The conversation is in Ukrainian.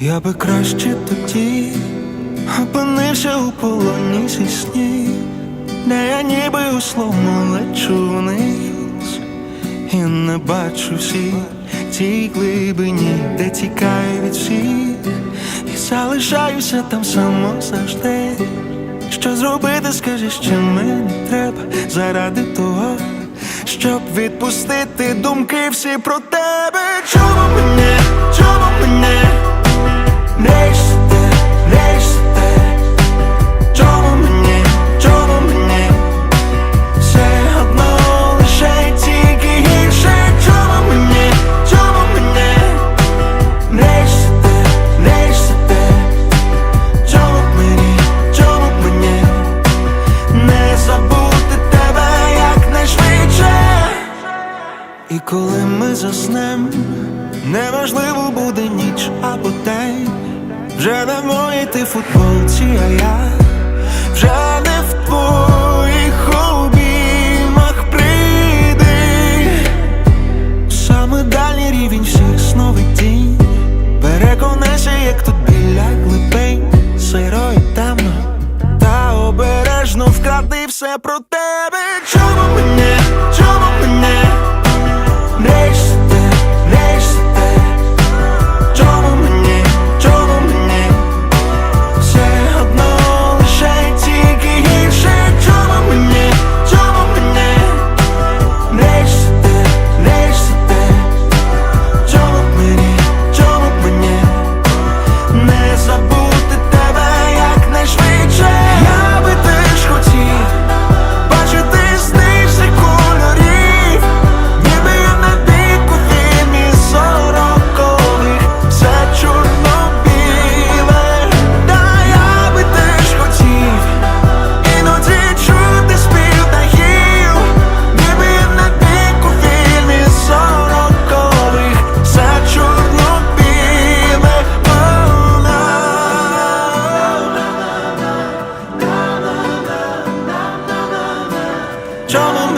Я би краще тоді опинився у полоні зі снів, де я ніби у словно лечу вниз і не бачу всіх тій глибині, де тікаю від всіх, і залишаюся там само завжди. Що зробити, скажи, що мені треба заради того, щоб відпустити думки всі про тебе. Чому мене, чому мене коли ми заснем, неважливо буде ніч або день, вже не в моїй ти футболці, а я вже не в твоїх обіймах. Прийди. Саме дальній рівень всіх сновидінь. Переконайся, як тут біля глибин Сиро і темно Та обережно. Вкради все про тебе 找不